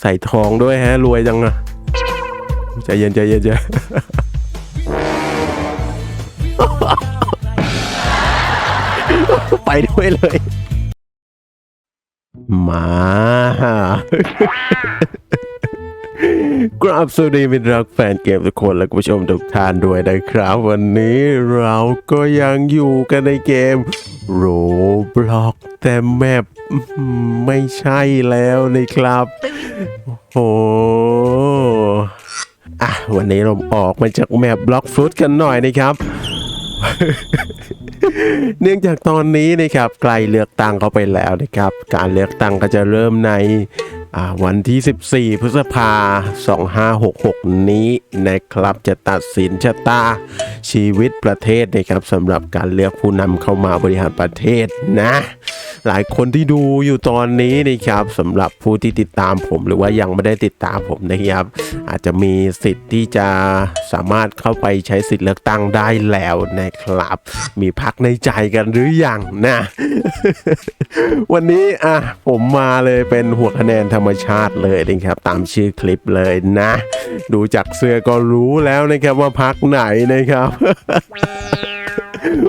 ใส่ทองด้วยฮะ รวยจังอะใจเย็นใจเย็นใจไปด้วยเลยมา กราบสวัสดีมิตรรักแฟนเกมทุกคนและผู้ชมทุกท่านด้วยนะครับ วันนี้เราก็ยังอยู่กันในเกมโรบล็อกแต่แมปไม่ใช่แล้วนะครับ โอ้อะวันนี้เราออกมาจากแมปบล็อกฟรุตกันหน่อยนะครับ เนื่องจากตอนนี้นะครับใกล้เลือกตั้งเข้าไปแล้วนะครับ การเลือกตั้งก็จะเริ่มใน วันที่ 14 พฤษภา 2566 นี้นะครับจะตัดสินชะตาชีวิตประเทศนะครับสำหรับการเลือกผู้นำเข้ามาบริหารประเทศนะ หลายคนที่ดูอยู่ตอนนี้นะครับสำหรับผู้ที่ติดตามผม หรือว่ายังไม่ได้ติดตามผมนะครับ อาจจะมีสิทธิ์ที่จะสามารถเข้าไปใช้สิทธิ์เลือกตั้งได้แล้วนะครับ มีพักในใจกันหรือยังนะ วันนี้อะผมมาเลยเป็นหัวคะแนนธรรมชาติเลยนะครับ ตามชื่อคลิปเลยนะ ดูจากเสื้อก็รู้แล้วนะครับว่าพักไหนนะครับ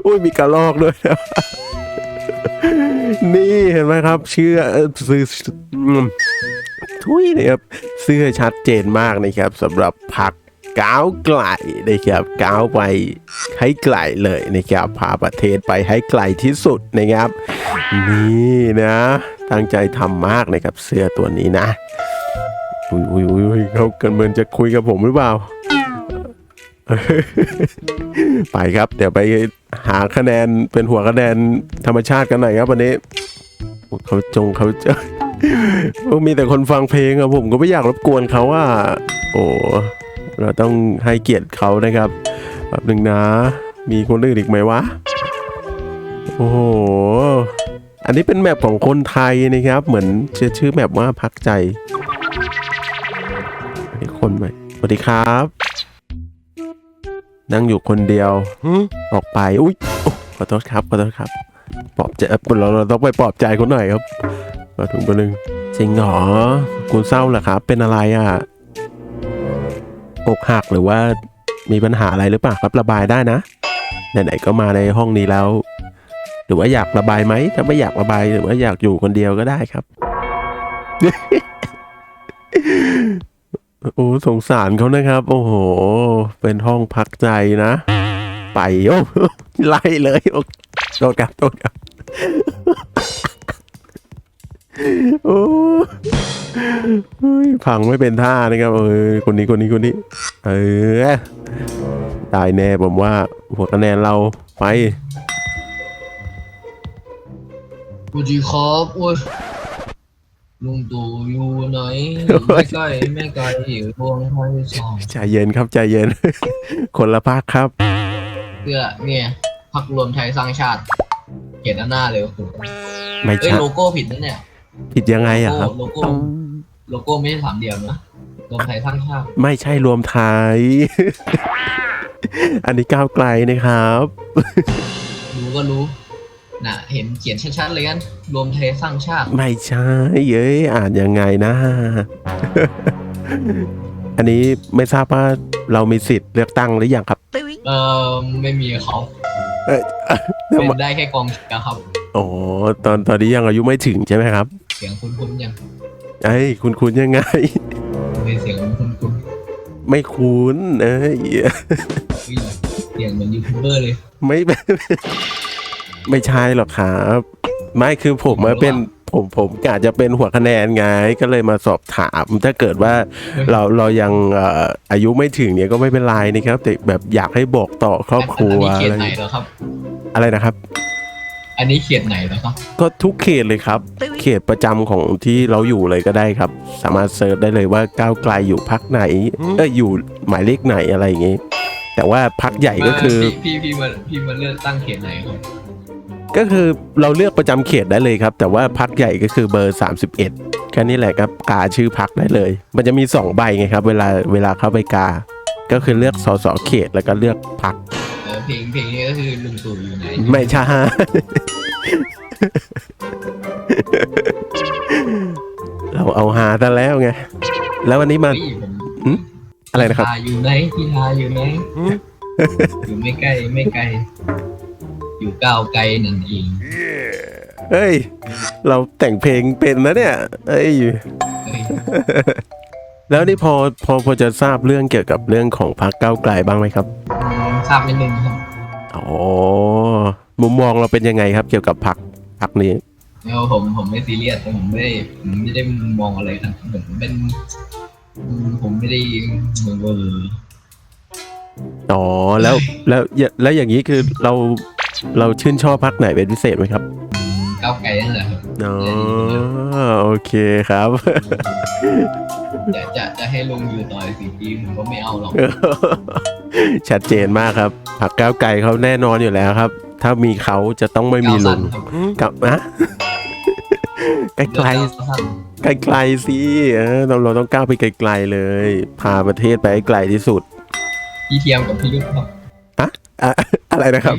อุ้ยมีกระลอกด้วยนะ นี่เห็นไหมครับเชื่อซื้อทุยนะครับเสื้อชัดเจนมากนะครับสำหรับพักก้าวไกลนะครับก้าวไปให้ไกลเลยนะครับพาประเทศไปให้ไกลที่สุดนะครับ นี่นะ ตั้งใจทำมากนะครับเสื้อตัวนี้นะอุ้ยอุ้ยอุ้ยอุ้ยเขากันเหมือนจะคุยกับผมหรือเปล่า ไปครับ เดี๋ยวไปหาคะแนนเป็นหัวคะแนนธรรมชาติกันหน่อยครับวันนี้เขาจงเขาจะมีแต่คนฟังเพลงอะผมก็ไม่อยากรบกวนเขาว่า โอ้เราต้องให้เกียรติเขานะครับแบบหนึ่งนะ มีคนอื่นอีกไหมวะ โอ้โห อันนี้เป็นแมปของคนไทยนะครับ เหมือนชื่อชื่อแมปว่าพักใจอันนี้คนใหม่สวัสดีครับ นั่งอยู่คนเดียวออกไปอุ้ยโอ้ขอโทษครับขอโทษครับปลอบใจเอ่อเราเราต้องไปปลอบใจคนหน่อยครับมาถึงคนหนึ่งจริงเหรอคุณเศร้าเหรอครับ เป็นอะไรอะอกหักหรือว่ามีปัญหาอะไรหรือเปล่าครับระบายได้นะไหนๆก็มาในห้องนี้แล้ว หรือว่าอยากระบายไหมถ้าไม่อยากระบายหรือว่าอยากอยู่คนเดียวก็ได้ครับ โอ้สงสารเขานะครับ โอ้โห เป็นห้องพักใจนะ ไปโอ้ไล่เลยโอ้โทษครับโทษครับโอ้ยพังไม่เป็นท่านะครับเออคนนี้คนนี้คนนี้ เออได้แน่ผมว่าหัวคะแนนเราไปสวัสดีครับโอ้ย ลุงตู่อยู่ไหนโอ้ยไม่ใกล้ไม่ไกลอยู่ดวงไทยสองใจเย็นครับใจเย็น คนละภาคครับเพื่อเนี่ยพักรวมไทยสร้างชาติ เขียนด้านหน้าเลยโอ้โหไม่เอ้ยใช่โลโก้ผิดนั่นเนี่ย ผิดยังไงอะครับ โลโก้โลโก้ไม่ใช่สามเหลี่ยมนะรวมไทยสร้างชาติ ไม่ใช่รวมไทย อันนี้ก้าวไกลนะครับ รู้ก็รู้ น่ะ เห็นเขียนชัดๆเลยกันรวมไทยสร้างชาติ ไม่ใช่เย้ยอ่านยังไงนะ อันนี้ไม่ทราบว่าเรามีสิทธิ์เลือกตั้งหรือยังครับเออไม่มีเขาเอ้ยเป็นได้แค่กองเชียร์ครับอ๋อตอนตอนนี้ยังอายุไม่ถึงใช่ไหมครับ เสียงคุ้นๆยังไอ้ยคุณคุณยังไง เป็นเสียงคุ้นไม่คุ้นเอ้ย ๆอุ๊ยเสียงเหมือนยูทูบเบอร์เลย ไม่ ไม่ ใช่หรอกครับ ไม่คือผมมาเป็นผมผมกะจะเป็นหัวคะแนนไงก็เลยมาสอบถาม ถ้าเกิดว่าเราเรายังเอ่ออายุไม่ถึงเนี่ยก็ไม่เป็นไรนะครับ แต่แบบอยากให้บอกต่อครอบครัวอันนี้เขียอะนไรไหนเหรอครับ อะไรนะครับ อันนี้เขียนไหนเหรอครับ ก็ทุกเขตเลยครับ เขตประจำของที่เราอยู่เลยก็ได้ครับ สามารถเซิร์ชได้เลยว่าก้าวไกลอยู่พักไหนเอออยู่หมายเลขไหนอะไรอย่างงี้แต่ว่าพักใหญ่ก็คือพี่พี่พี่มาพี่มาเลือกตั้งเขตไหนครับ ก็คือเราเลือกประจำเขตได้เลยครับ แต่ว่าพักใหญ่ก็คือเบอร์ 31 แค่นี้แหละครับกาชื่อพักได้เลย มันจะมี 2 ใบไงครับ เวลาเวลาเข้าไปกา ก็คือเลือกสสเขตแล้วก็เลือกพักเออเพลงเพลงนี้ก็คือลุงตู่อยู่ไหนไม่ใช่เราเราเอาหาซะแล้วไง แล้ววันนี้มาเฮ้ยผมหืมอะไรนะครับทาอยู่ไหนที่ทาอยู่ไหนอยู่ไม่ใกล้ไม่ไกล อยู่ก้าวไกลนั่นเองเฮ้ย เราแต่งเพลงเป็นนะเนี่ยเอ้ย เฮ้ยแล้วนี่พอพอพอจะทราบเรื่องเกี่ยวกับเรื่องของพรรคก้าวไกลบ้างไหมครับอืมทราบนิดนึงครับ อ๋อ มุมมองเราเป็นยังไงครับ เกี่ยวกับพรรคพรรคนี้ แล้วผมผมไม่ซีเรียสผมไม่ได้ผมไม่ได้มองอะไรครับผมเป็นอืมผมไม่ได้เวอร์อ๋อ แล้วแล้วแล้วอย่างนี้คือเรา เราชื่นชอบพรรคไหนเป็นพิเศษไหมครับก้าวไกลนั่นแหละครับอ๋อโอเคครับจะจะจะให้ลงอยู่ต่อยสี่ปีผมก็ไม่เอาหรอกชัดเจนมากครับพรรคก้าวไกลเขาแน่นอนอยู่แล้วครับ ถ้ามีเขาจะต้องไม่มีก้าวลุสั้นงครับกับนะไกลเลือกไกลก้าวสั้นไกลไกลๆสิเออเราเราต้องก้าวไปไกลๆเลย พาประเทศไปให้ไกลที่สุดพี่เทียมกับพี่ยุทธครับอะอะไรนะครับ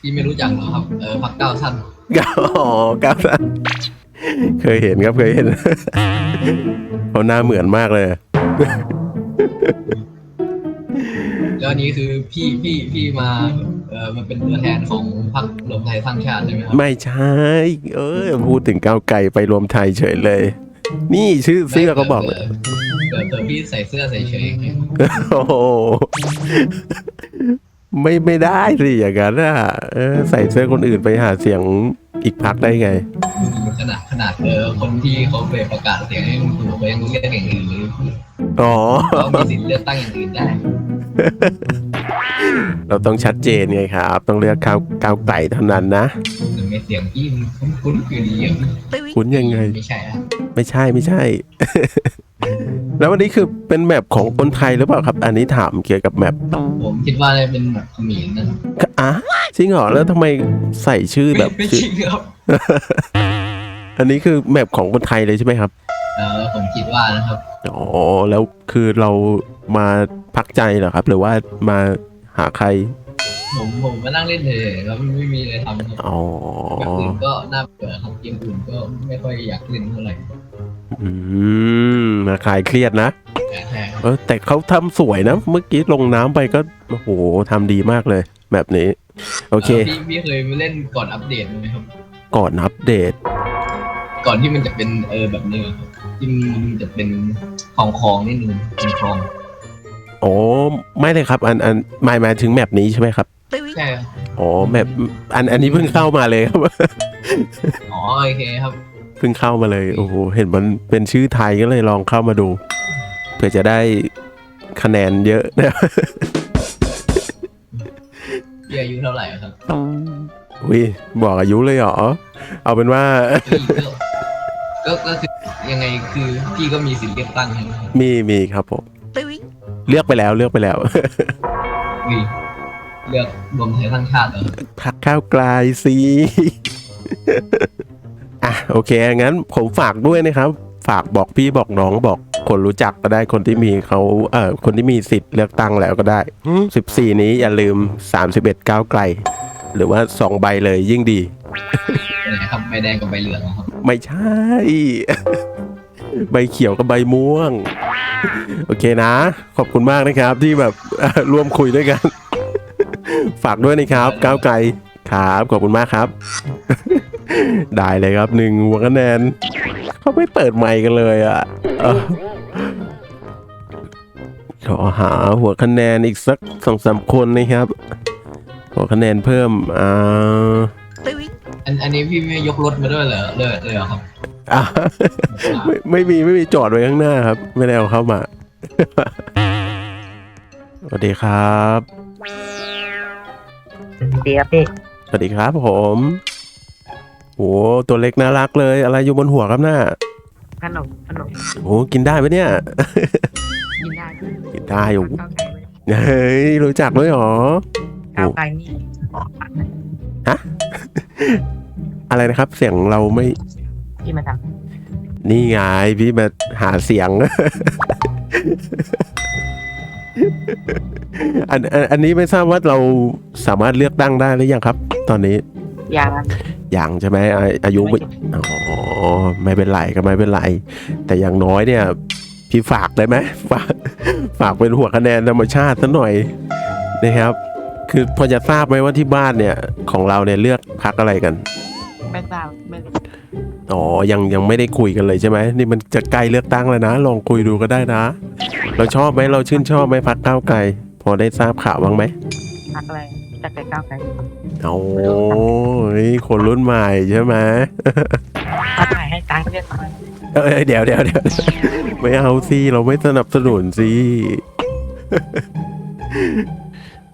พี่ไม่รู้จักเหรอครับ เออพักก้าวสั้นอ๋อก้าวสั้นเคยเห็นครับเคยเห็นเขาหน้าเหมือนมากเลย แล้วอันนี้คือพี่พี่พี่มาเออมาเป็นตัวแทนของพรรครวมไทยสร้างชาติใช่ไหมครับไม่ใช่เออพูดถึงก้าวไกลไปรวมไทยเฉยเลย นี่ชื่อเสื้อเขาบอกเลยเกิดเกิดพี่ใส่เสื้อใส่เฉยๆไงโอ้โห ไม่ไม่ได้สิอย่างนั้นอะเออใส่เสื้อคนอื่นไปหาเสียงอีกพักได้ไง ขนาดขนาดเออคนที่เขาไปประกาศเสียงให้ลุงตู่เขายังเรียกอย่างอื่นเลยอ๋อ เขามีสิทธิ์เลือกตั้งอย่างอื่นได้ เราต้องชัดเจนไงครับ ต้องเลือกก้าวก้าวไกลเท่านั้นนะแต่ ไม่เสียงพี่มันคุ้นๆคือดีอย่างคุณยังไง ไม่ใช่ครับไม่ใช่ไม่ใช่ แล้ววันนี้คือเป็นแมปของคนไทยหรือเปล่าครับ อันนี้ถามเกี่ยวกับแมปผมคิดว่าน่าจะเป็นแบบเขมิ้นนะครับอะจริงเหรอแล้วทำไมใส่ชื่อแบบไม่ชื่อ จริงครับอันนี้คือแมปของคนไทยเลยใช่ไหมครับเออผมคิดว่านะครับอ๋อแล้วคือเรามาพักใจเหรอครับ หรือว่ามาหาใคร ผมผมมานั่งเล่นเฉยๆแล้วไม่มีอะไรทำครับอ๋อแบบอื่นก็น่าเบื่อครับเกมอื่นก็ไม่ค่อยอยากเล่นเท่าไหร่อืมมาคลายเครียดนะแต่แท้ครับเออแต่เขาทำสวยนะ เมื่อกี้ลงน้ำไปก็โอ้โหทำดีมากเลย แบบนี้ โอเค พี่พี่เคยมาเล่นก่อนอัปเดตไหมครับ ก่อนอัปเดต ก่อนที่มันจะเป็นเออแบบนี้ครับที่มันจะเป็นคลองคลองๆนิดนึงเป็นคลอง โอ้ไม่เลยครับ อันอันหมายหมายถึงแมปนี้ใช่ไหมครับ ใช่ครับอ๋อแมปอันอันนี้เพิ่งเข้ามาเลยครับ อ๋อโอเคครับ เพิ่งเข้ามาเลย โอ้โห เห็นมันเป็นชื่อไทยก็เลยลองเข้ามาดู เพื่อจะได้คะแนนเยอะนะ พี่อายุเท่าไหร่อะครับอุ้ยบอกอายุเลยเหรอ เอาเป็นว่าพี่ก็ก็ก็คือยังไงคือพี่ก็มีสิทธิ์เลือกตั้งใช่ไหมครับมีมีครับผมเลือกไปแล้วเลือกไปแล้ววี เลือกรวมไทยสร้างชาติเหรอครับพักข้าวไกลสิอะโอเค งั้นผมฝากด้วยนะครับ ฝากบอกพี่บอกน้องบอกคนรู้จักก็ได้คนที่มีเขาเอ่อคนที่มีสิทธิ์เลือกตั้งแล้วก็ได้ 14 นี้อย่าลืม 31ก้าวไกล หรือว่า 2 ใบเลยยิ่งดีไหนครับใบแดงกับใบเหลืองอะครับ ไม่ใช่ ใบเขียวกับใบม่วง โอเคนะ ขอบคุณมากนะครับที่แบบร่วมคุยด้วยกัน ฝากด้วยนะครับ ก้าวไกลครับขอบคุณมากครับ ได้เลยครับหนึ่งหัวคะแนนเขาไม่เปิดไมค์กันเลยอะเออขอหาหัวคะแนนอีกสักสองสามคนนะครับ หัวคะแนนเพิ่มอ่าอันอันนี้พี่ไม่ยกรถมาด้วยเหรอเลยเลยเหรอครับอะไม่ไม่มีไม่มีจอดไว้ข้างหน้าครับ ไม่ได้เอาเข้ามาสวัสดีครับ ดีครับพี่สวัสดีครับผมโหตัวเล็กน่ารักเลย อะไรอยู่บนหัวครับหน้าขนมขนมโหกินได้ไหมเนี่ย กินได้พี่กินได้อยู่ข้าวไก่เลยเฮ้ยรู้จักด้วยเหรอข้าวไก่นี่ออกผักนะอะไรนะครับ เสียงเราไม่พี่มาทนี่ไงพี่มาหาเสียง อันอันอันนี้ไม่ทราบว่าเราสามารถเลือกตั้งได้หรือยังครับ ตอนนี้ำยางยังใช่ไหมอาอายุไม่อ๋อไม่เป็นไรก็ไม่เป็นไร แต่อย่างน้อยเนี่ย พี่ฝากได้ไหมฝากฝากเป็นหัวคะแนนธรรมชาติสักหน่อยนะครับ คือพอจะทราบไหมว่าที่บ้านเนี่ย ของเราเนี่ยเลือกพักอะไรกัน ไม่ทราบไม่รู้ อ๋อ ยังยังไม่ได้คุยกันเลยใช่ไหมนี่มันจะใกล้เลือกตั้งแล้วนะ ลองคุยดูก็ได้นะ เราชอบไหมเราชื่นชอบไหมพักก้าวไกล พอได้ทราบข่าวบ้างไหมพักอะไรจากไกลก้าวไกลโอ้ยคนรุ่นใหม่ใช่ไหมพักไหนให้ตังค์เรียกมาเอ้ยเดี๋ยวเดี๋ยวเดี๋ยวไม่เอาสิเราไม่สนับสนุนสิ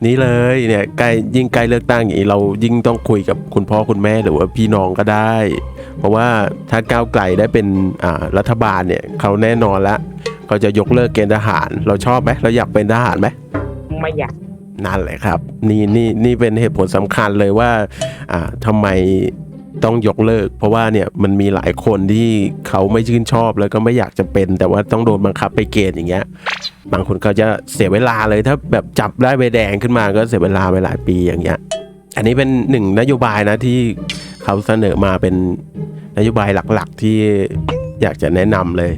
นี่เลยเนี่ยใกล้ยิ่งใกล้เลือกตั้งอย่างนี้เรายิ่งต้องคุยกับคุณพ่อคุณแม่หรือว่าพี่น้องก็ได้ เพราะว่าถ้าก้าวไกลได้เป็นอ่ารัฐบาลเนี่ยเขาแน่นอนละเขาจะยกเลิกเกณฑ์ทหาร เราชอบไหมเราอยากเป็นทหารไหมไม่อยากนั่นแหละครับ นี่นี่นี่เป็นเหตุผลสำคัญเลยว่าอ่าทำไม ต้องยกเลิก เพราะว่าเนี่ยมันมีหลายคนที่เขาไม่ชื่นชอบแล้วก็ไม่อยากจะเป็น แต่ว่าต้องโดนบังคับไปเกณฑ์อย่างเงี้ยบางคนเขาจะเสียเวลาเลยถ้าแบบจับได้ใบแดงขึ้นมาก็เสียเวลาไปหลายปีอย่างเงี้ยอันนี้เป็นหนึ่งนโยบายนะที่เขาเสนอมาเป็นนโยบายหลักๆที่อยากจะแนะนำเลย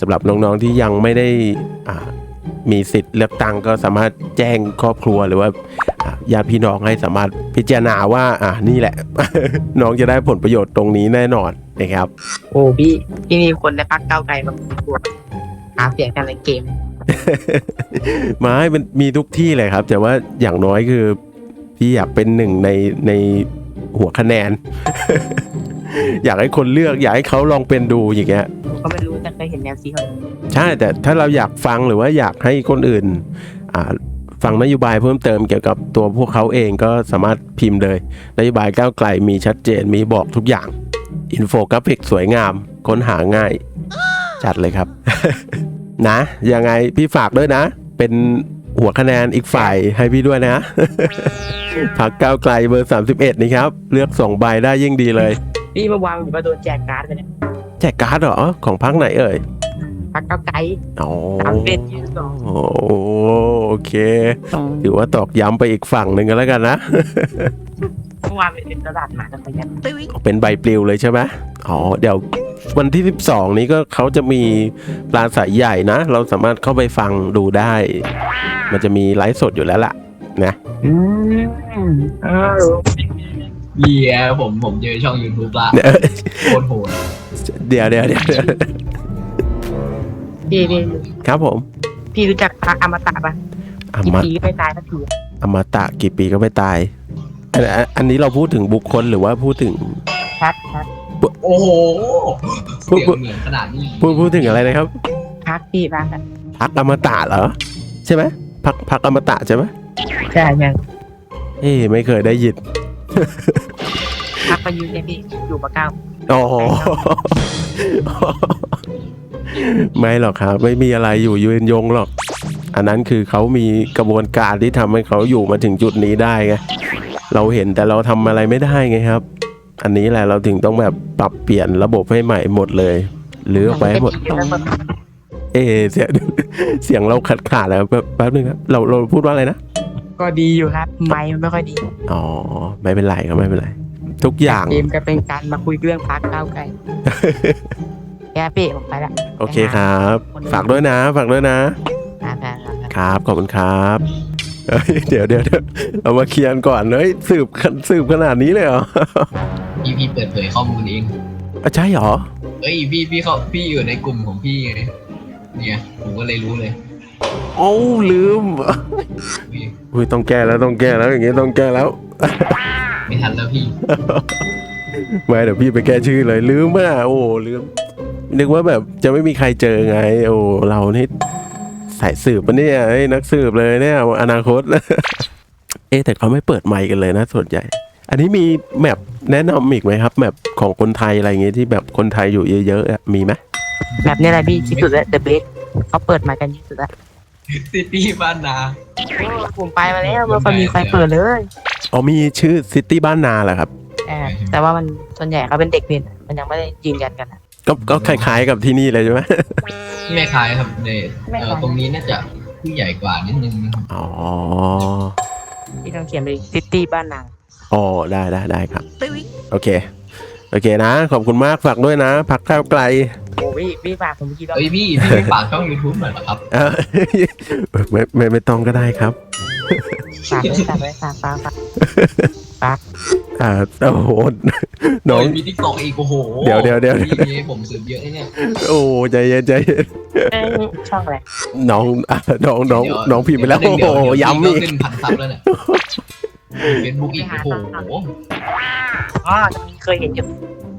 สำหรับน้องๆที่ยังไม่ได้อ่า มีสิทธิ์เลือกตั้งก็สามารถแจ้งครอบครัวหรือว่าอ่าญาติพี่น้องให้สามารถพิจารณาว่า อ่านี่แหละ น้องจะได้ผลประโยชน์ตรงนี้แน่นอนนะครับ โอ้พี่พี่มีคนในพักก้าวไกลมาพูดหาเสียงกันในเกมไม้มันมีทุกที่เลยครับ แต่ว่าอย่างน้อยคือ พี่อยากเป็นหนึ่งในในหัวคะแนน อยากให้คนเลือก อยากให้เขาลองเป็นดูอย่างเงี้ย ผมก็ไม่รู้แต่เคยเห็นแนวซีเขาใช่แต่ถ้าเราอยากฟังหรือว่าอยากให้คนอื่นอ่าฟังนโยบายเพิ่มเติมเกี่ยวกับตัวพวกเขาเองก็สามารถพิมพ์เลย นโยบายก้าวไกลมีชัดเจนมีบอกทุกอย่าง อินโฟกราฟิกสวยงาม ค้นหาง่าย จัดเลยครับ นะยังไงพี่ฝากด้วยนะ เป็นหัวคะแนนอีกฝ่ายให้พี่ด้วยนะพักก้าวไกลเบอร์ 31 นี่ครับ เลือกสองใบได้ยิ่งดีเลย พี่เมื่อวานผมก็โดนแจกการ์ดไปเนี่ย แจกการ์ดเหรอ ของพักไหนเอ่ยพักก้าวไกลอ๋อสามเป็นยี่สิบสองโอ้โอเค ถือว่าตอกย้ำไปอีกฝั่งหนึ่งกันแล้วกันนะเมื่อวานเป็นตลาดหมาตะเคียนเป็นใบปลิวเลยใช่ไหมอ๋อ เดี๋ยววันที่ 12 นี้ก็เขาจะมีปลาสายใหญ่นะ เราสามารถเข้าไปฟังดูได้ มันจะมีไลฟ์สดอยู่แล้วล่ะ นะอืมอ้าวเยียผมผมเจอช่อง YouTube ละเดี๋ยวโคตรโหด เดี๋ยวเดี๋ยวเดี๋ยวเดี๋ยวพี่พี่ครับผมพี่รู้จักพระอมตะปะอกี่มปีก็ไม่ตายสักทีอมตะกี่ปีก็ไม่ตายอันอันอันนี้เราพูดถึงบุคคลหรือว่าพูดถึงพักพักโอ้โหพูดเสียงเหมือนขนาดนี้พูดพูดถึงอะไรนะครับพักพี่พักอะพักอมตะเหรอใช่ไหมพักพักอมตะใช่ไหมใช่ยังเอ้ไม่เคยได้ยินพักประยุทธ์เนี่ยพี่อยู่มาเก้า อ๋อไม่หรอกครับ ไม่มีอะไรอยู่ยืนยงหรอก อันนั้นคือเขามีกระบวนการที่ทำให้เขาอยู่มาถึงจุดนี้ได้ไงเราเห็นแต่เราทำอะไรไม่ได้ไงครับ อันนี้แหละเราถึงต้องแบบปรับเปลี่ยนระบบให้ใหม่หมดเลยหรือออกไปให้หมด เอะเสียงเสียงเราขาดขาดๆแล้วแป๊บแป๊บนึงครับเราเราพูดว่าอะไรนะก็ดีอยู่ครับ ไม่มันไม่ค่อยดี อ๋อ ไม่เป็นไรก็ไม่เป็นไร ทุกอย่าง เกมก็เป็นการมาคุยเรื่องพักก้าวไกลแกพี่ผมไปละโอเคครับ ฝากด้วยนะ ฝากด้วยนะอ่าอ่าอ่าครับ ขอบคุณครับเอ้ยเดี๋ยวเดี๋ยวเดี๋ยวเรามาเคลียร์ก่อนเฮ้ยสืบสืบขนาดนี้เลยเหรอพี่พี่เปิดเผยข้อมูลเองอะใช่เหรอ เอ้ยพี่พี่เขาพี่อยู่ในกลุ่มของพี่ไงเนี่ยผมก็เลยรู้เลยโอ้าลืมพี่อุ้ยต้องแก้แล้วต้องแก้แล้วอย่างงี้ต้องแก้แล้ว ไม่ทันแล้วพี่ ไม่เดี๋ยวพี่ไปแก้ชื่อเลยลืมอะโอ้ลืมนึกว่าแบบจะไม่มีใครเจอไง โอ้เรานี่สายสืบปะเนี่ยเอ้ยนักสืบเลยเนี่ยอนาคต เอ๊ะแต่เขาไม่เปิดไมค์กันเลยนะส่วนใหญ่ อันนี้มีแมปแนะนำอีกไหมครับแมปของคนไทยอะไรอย่างเงี้ยที่แบบคนไทยอยู่เยอะๆอะมีไหมแบบนี้แหละพี่ที่สุดแล้ว The Best เขาเปิดมากันที่สุดแล้ว ซิตี้บ้านนาโอ้ผมไปมาแล้วไม่ค่อยมีใครเปิดเลยอ๋อมีชื่อซิตี้บ้านนาแหละครับอ่าแต่ว่ามันส่วนใหญ่เขาเป็นเด็กเรียนมันยังไม่ได้ยืนยันกันอะก็ก็คล้ายๆกับที่นี่เลยใช่ไหมไม่คล้ายครับเดทไม่คล้ายตรงนี้น่าจะผู้ใหญ่กว่านิดนึงนะครับอ๋อพี่ต้องเขียนไปซิตี้บ้านนางอ๋อได้ได้ได้ครับ โอเค โอเคนะ ขอบคุณมากฝากด้วยนะพักข้าวไกล โอ้พี่พี่ฝากผมคิดว่าเอ้ยพี่พี่ไม่ฝากช่อง YouTube หน่อยเหรอครับเออไม่ไม่ไม่ต้องก็ได้ครับ ฝากเลยฝากเลยฝากฝากฝากฝากอ่าโอ้โหน้อง โยมีทิกตอกอีกโอ้โหเดี๋ยวเดี๋ยวเดี๋ยวพี่พี่ผมสืบเยอะนะเนี่ย โอ้ใจเย็นใจเย็นเอ้ยช่องอะไรน้องอะน้องน้องเดี๋ยวน้องพิมพ์ไปแล้วเดี๋โอ้ยโหเดี๋วย้ำพี่อีกก็ขึ้นพันซับแล้วเนี่ยเฟซบุ๊กอีกโอ้โหอ๋อเคยเห็นอยู่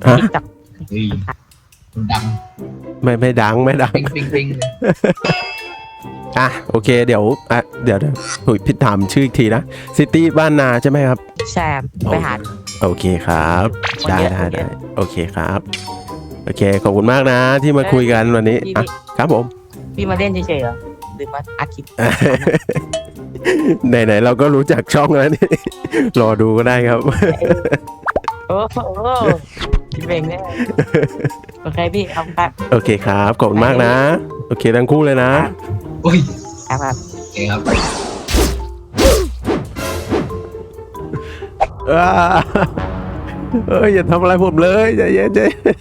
ฮะ ติ๊กต็อกเฮ้ย ดังไม่ไม่ดังไม่ดัง ปิ๊งปิ๊งปิ๊งเลยอะโอเคเดี๋ยวอะเดี๋ยวเดี๋ยวหุยพี่ถามชื่ออีกทีนะซิตี้บ้านนาใช่ไหมครับแชร์ไปหา โอเคครับคนได้เยอะได้คนเยได้อะโอเคครับ โอเคขอบคุณมากนะที่มาคุยกันวันนี้พี่อะพี่ ครับผม พี่มาเล่นเฉยๆเหรอหรือว่าอัดคลิปไหนๆเราก็รู้จักช่องแล้วนี่ รอดูก็ได้ครับ โอ้โหพี่ เบ่งแน่โอเคพี่เอาครับโอเคครับ ขอบคุณมากนะ โอเคทั้งคู่เลยนะ โอ้ยครับครับโอเคครับอ้าเอ้ยอย่าทำอะไรผมเลยใจเย็นใจเย็น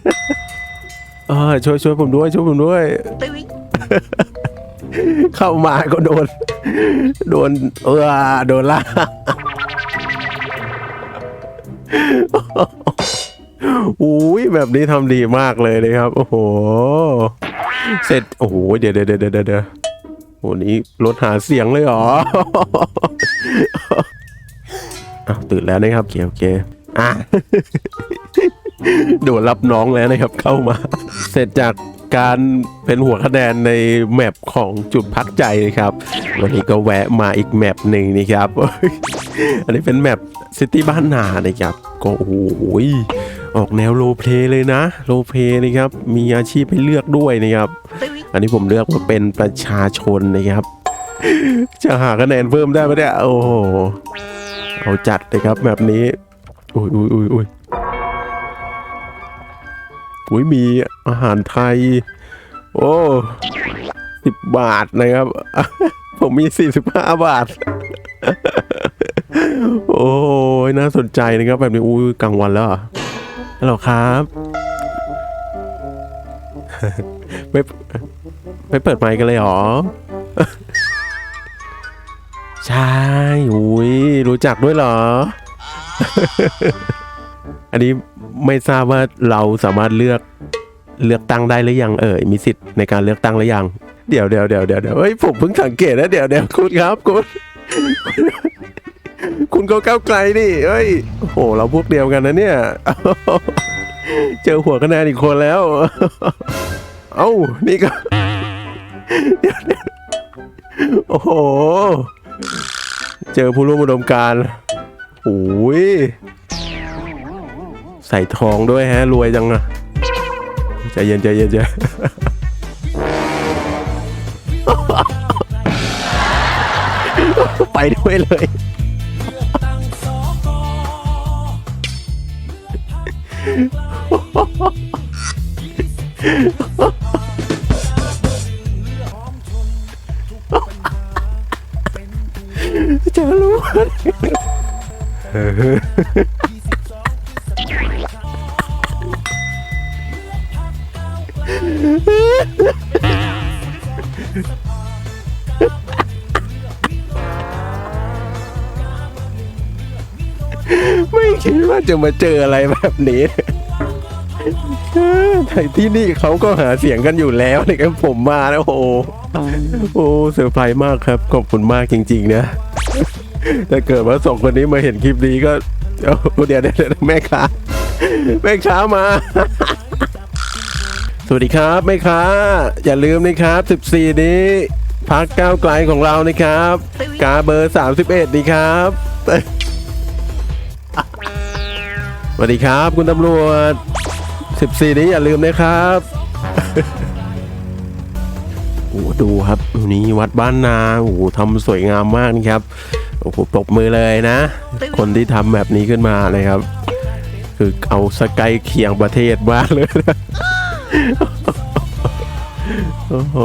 เออช่วยช่วยผมด้วย ช่วยผมด้วยเข้ามาก็โดน โดนเออโดนล่าก อุ้ยแบบนี้ทำดีมากเลยนะครับ โอ้โห เสร็จ โอ้โห เดี๋ยวเดี๋ยวเดี๋ยวเดี๋ยวเดี๋ยวโอ้นี้รถหาเสียงเลยเหรออ้าวตื่นแล้วนะครับ โอเคโอเคอะโดนรับน้องแล้วนะครับเข้ามา เสร็จจากการเป็นหัวคะแนนในแมปของจุดพักใจนะครับ วันนี้ก็แวะมาอีกแมปหนึ่งนะครับ อันนี้เป็นแมปซิตี้บ้านนานะครับ ก็โอ้โห ออกแนวโรเพลย์เลยนะโรเพลย์นะครับ มีอาชีพให้เลือกด้วยนะครับ อันนี้ผมเลือกมาเป็นประชาชนนะครับ จะหาคะแนนเพิ่มได้ไหมเนี่ยโอ้โหเอาจัดเลยครับแบบนี้อุ้ยอุ้ยอุ้ยอุ้ยอุ้ยมีอาหารไทย โอ้สิบบาทนะครับ ผมมีสี่สิบห้าบาท โอ้ยน่าสนใจนะครับแบบนี้อุ้ยกลางวันแล้วเหรอ ฮัลโหลครับ ไม่ไม่เปิดไมค์กันเลยหรอ ใช่อุ้ยรู้จักด้วยเหรอ อันนี้ไม่ทราบว่าเราสามารถเลือกเลือกตั้งได้หรือยังเอ่ยมีสิทธิ์ในการเลือกตั้งหรือยัง เดี๋ยวเดี๋ยวเดี๋ยวเดี๋ยวเดี๋ยวเฮ้ยผมเพิ่งสังเกตนะเดี๋ยวเดี๋ยวคุณครับคุณ คุณก็ก้าวไกลนี่เฮ้ยโอ้โห เราพวกเดียวกันนะเนี่ย เจอหัวคะแนนอีกคนแล้ว เอ้า นี่ก็โอ้โห เจอผู้ร่วมอุดมการโอ้ย ใส่ทองด้วยฮะ รวยจังอะใจเย็นใจเย็นใจไปด้วยเลย 嗯哈哈哈 มาเจออะไรแบบนี้เออแต่ที่นี่เขาก็หาเสียงกันอยู่แล้วนะครับผมมาแล้วโอ้โหโอ้เซอร์ไพรส์มากครับ ขอบคุณมากจริง ๆ นะถ้าเกิดว่าสองคนนี้มาเห็นคลิปนี้ก็เดี๋ยวเดี๋ยวเดี๋ยวแม่ค้าแม่ค้ามา สวัสดีครับแม่ค้า อย่าลืมนะครับ 14 นี้พักก้าวไกลของเรานะครับ กาเบอร์ 31ดีครับ สวัสดีครับ คุณตำรวจ 14 นี้อย่าลืมนะครับโอ้ดูครับนี่วัดบ้านนาโอ้ทำสวยงามมากนี่ครับโอ้โหปรบมือเลยนะ คนที่ทำแบบนี้ขึ้นมานะครับ คือเอาสกายเคียงประเทศมากเลยนะโอ้โห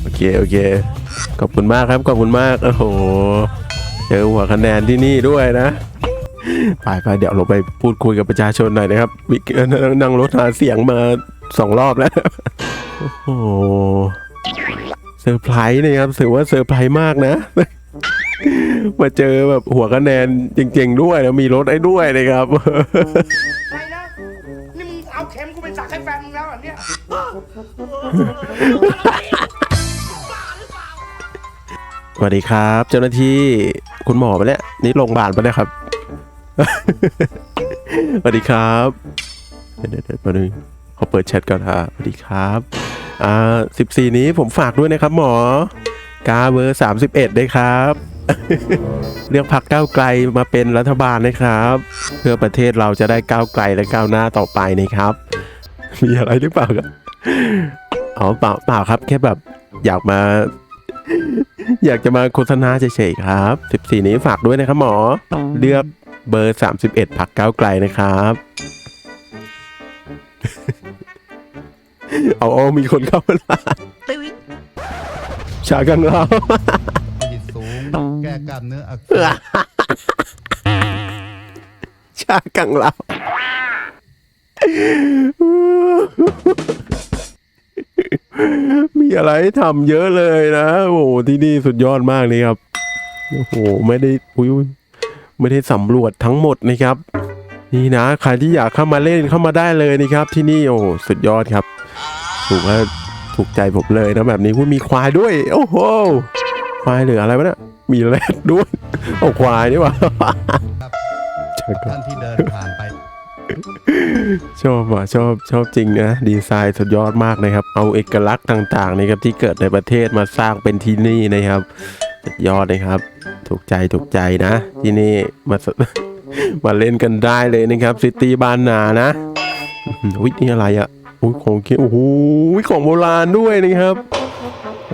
โอเคโอเค ขอบคุณมากครับ ขอบคุณมาก โอ้โห จเจอหัวคะแนนที่นี่ด้วยนะไปไปเดี๋ยวเราไปพูดคุยกับประชาชนหน่อยนะครับวิกนั่งรถหาเสียงมาสองรอบแล้ว โอ้โหเซอร์ไพรส์นะครับถือว่าเซอร์ไพรส์มากนะมาเจอแบบหัวคะแนนจริงๆด้วยแล้วมีรถไอ้ด้วยนะครับไปนะนี่มึงเอาเข็มกูไปสักให้แฟนมึงแล้วเหรอเนี่ย วัสดีครับ เจ้าหน้าที่คุณหมอปะเนี่ยนี่โรงพยาบาลปะเนี่ยครับสวัสดีครับเดี๋ยวเดี๋ยวเดี๋ยวแป๊บนึงเขาเปิดแชทก่อนฮะสวัสดีครับอ่าสิบสี่นี้ผมฝากด้วยนะครับหมอ กาเบอร์สามสิบเอ็ดด้วยครับเลือกพักก้าวไกลมาเป็นรัฐบาลนะครับ เพื่อประเทศเราจะได้ก้าวไกลและก้าวหน้าต่อไปนะครับ มีอะไรหรือเปล่าครับอ๋อเปล่าเปล่าครับ แค่แบบอยากมา อยากจะมาโฆษณาเฉยๆครับ 14 นี้ฝากด้วยนะครับหมอ เลือกเบอร์ 31พักก้าวไกลนะครับ เอาเอามีคนเข้ามาละชากังเราจิตสูง แก้กล้ามเนื้ออักเสบชากังเรา มีอะไรให้ทำเยอะเลยนะ โอ้โหที่นี่สุดยอดมากเลยครับ โอ้โห ไม่ได้ อุ้ยไม่ได้สำรวจทั้งหมดนะครับ นี่นะ ใครที่อยากเข้ามาเล่นเข้ามาได้เลยนะครับ ที่นี่ โอ้โหสุดยอดครับถูกว่าถูกใจผมเลยนะแบบนี้คุณมีควายด้วย โอ้โห ควายเหลืออะไรวะเนี่ย มีแรดด้วยเอาควายนี่หวะใช่ครับท่านที่เดินผ่านไป ชอบว่ะชอบชอบจริงนะดีไซน์สุดยอดมากนะครับ เอาเอกลักษณ์ต่างๆนะครับที่เกิดในประเทศมาสร้างเป็นที่นี่นะครับสุดยอดนะครับ ถูกใจถูกใจนะ ที่นี่มามาเล่นกันได้เลยนะครับซิตี้บ้านนานะอุ้ยนี่อะไรอะอุ้ยของเกียโอ้โหของโบราณด้วยนะครับ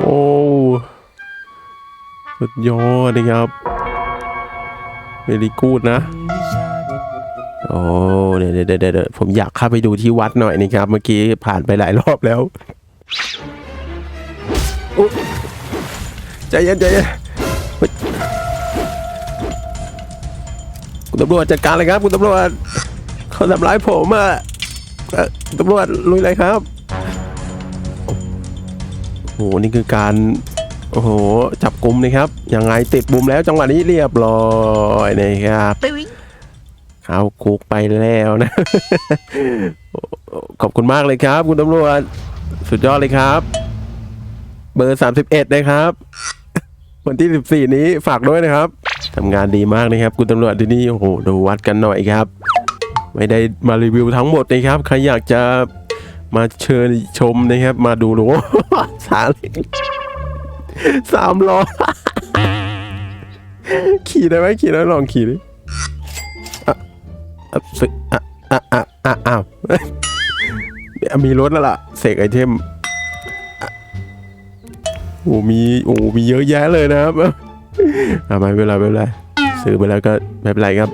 โอ้สุดยอดนะครับเวลีกูดนะ โอ้เดี๋ยวเดี๋ยวเดี๋ยวเดี๋ยวผมอยากเข้าไปดูที่วัดหน่อยนะครับ เมื่อกี้ผ่านไปหลายรอบแล้วใจเย็นใจเย็นคุณตำรวจจัดการเลยครับคุณตำรวจเขาทำร้ายผมอะตำรวจลุยเลยครับโอ้โหนี่คือการโอ้โหจับกลุ่มนะครับยังไงติดบุมแล้วจังหวะนี้เรียบร้อยนะครับ เข้าคุกไปแล้วนะ ขอบคุณมากเลยครับ คุณตำรวจ สุดยอดเลยครับ เบอร์31นะครับ วันที่14นี้ฝากด้วยนะครับทำงานดีมากนะครับ คุณตำรวจที่นี่โอ้โหดูวัดกันหน่อยครับ ไม่ได้มารีวิวทั้งหมดนะครับ ใครอยากจะมาเชิญชมนะครับ มาดูดูสาล็งสามล้อขี่ได้ไหมขี่ได้ลองขี่ดิ อะอะอะอะอ้าวเนี่ยมีรถแล้วล่ะ เสกไอเทมโอ้มีโอ้มีเยอะแยะเลยนะครับอะไม่เป็นไรไม่เป็นไรซื้อไปแล้วก็ไม่เป็นไรครับ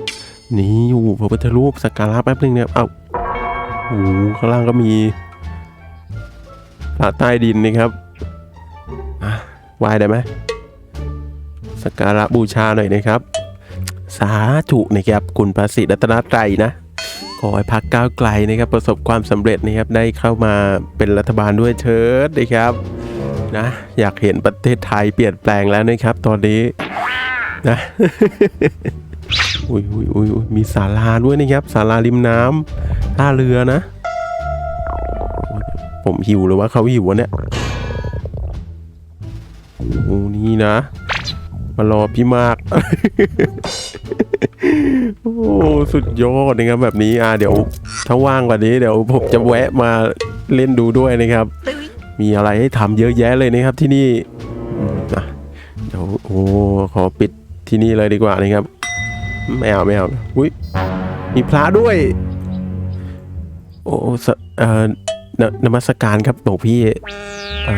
นี่โอ้พระพุทธรูปสักการะแป๊บนึงเนี่ยเอ้าโอ้ข้างล่างก็มีใต้ดินนะครับอะไหวได้ไหมสักการะบูชาหน่อยนะครับ สาธุนะครับคุณพระศรีรัตนตรัยนะขอให้พักก้าวไกลนะครับประสบความสำเร็จนะครับได้เข้ามาเป็นรัฐบาลด้วยเชิดนะครับนะอยากเห็นประเทศไทยเปลี่ยนแปลงแล้วนะครับตอนนี้นะอุ้ยอุ้ยอุ้ยมีศาลาด้วยนะครับศาลาริมน้ำท่าเรือนะ ผมหิวหรือว่าเขาหิววะเนี่ยโอ้นี่นะ มารอพี่มาก โอ้สุดยอดนะครับแบบนี้อ่าเดี๋ยว ถ้าว่างกว่านี้เดี๋ยวผมจะแวะมาเล่นดูด้วยนะครับ มีอะไรให้ทำเยอะแยะเลยนะครับที่นี่เดี๋ยวโอ้ขอปิดที่นี่เลยดีกว่านะครับไม่เอาไม่เอาอุ้ยมีพระด้วย โอ้สเอ่อนนมัสการครับหลวงพี่อ่อ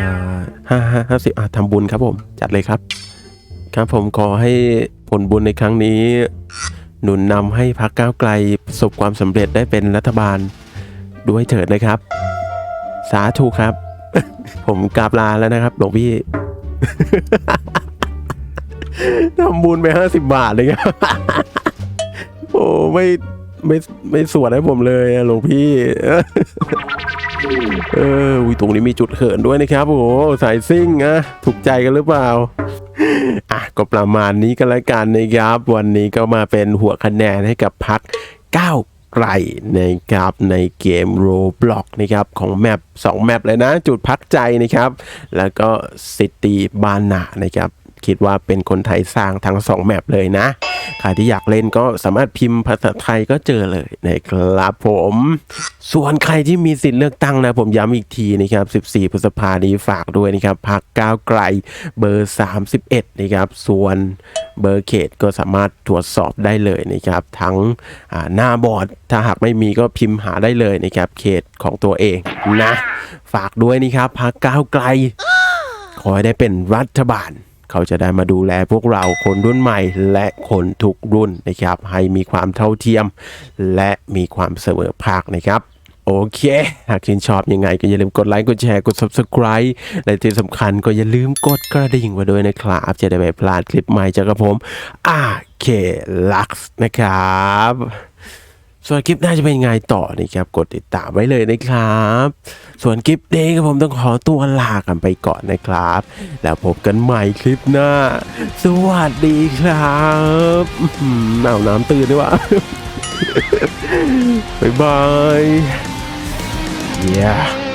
ห้าห้าห้าสิบอะทำบุญครับผม จัดเลยครับ ครับผมขอให้ผลบุญในครั้งนี้ หนุนนำให้พรรคก้าวไกลประสบความสำเร็จได้เป็นรัฐบาล ด้วยเถิดนะครับ สาธุครับ ผมกราบลาแล้วนะครับหลวงพี่ทำบุญไปห้าสิบบาทเลยครับโอ้ไม่ไม่ไม่สวดให้ผมเลยอะหลวงพี่ เออตรงนี้มีจุดเขินด้วยนะครับ โอ้โหสายซิ่งอะถูกใจกันหรือเปล่า อะก็ประมาณนี้กันแล้วกันนะครับ วันนี้ก็มาเป็นหัวคะแนนให้กับพักก้าวไกลนะครับในเกมโรบล็อกนะครับของแมป2แมปเลยนะ จุดพักใจนะครับ แล้วก็ซิตี้บานานะครับ คิดว่าเป็นคนไทยสร้างทั้ง 2 แมปเลยนะ ใครที่อยากเล่นก็สามารถพิมพ์ภาษาไทยก็เจอเลยนะครับผม ส่วนใครที่มีสิทธิ์เลือกตั้งนะผมย้ำอีกทีนะครับ 14 พฤษภานี้ฝากด้วยนะครับพักก้าวไกลเบอร์ 31 นะครับ ส่วนเบอร์เขตก็สามารถตรวจสอบได้เลยนะครับ ทั้งหน้าบอร์ดถ้าหากไม่มีก็พิมพ์หาได้เลยนะครับเขตของตัวเองนะ ฝากด้วยนะครับพักก้าวไกล ขอให้ได้เป็นรัฐบาล เขาจะได้มาดูแลพวกเราคนรุ่นใหม่และคนทุกรุ่นนะครับ ให้มีความเท่าเทียม และมีความเสมอภาคนะครับโอเค หากชื่นชอบยังไงก็อย่าลืมกดไลค์ กดแชร์ กด Subscribe และที่สำคัญก็อย่าลืมกดกระดิ่งไว้ด้วยนะครับ จะได้ไม่พลาดคลิปใหม่จากผมอาเคลักซ์นะครับ ส่วนคลิปหน้าจะเป็นยังไงต่อนะครับ กดติดตามไว้เลยนะครับ ส่วนคลิปนี้ก็ผมต้องขอตัวลากันไปก่อนนะครับ แล้วพบกันใหม่คลิปหน้า สวัสดีครับเอหือหนาวน้ำตื่นด้วยวะบ๊ายบาย yeah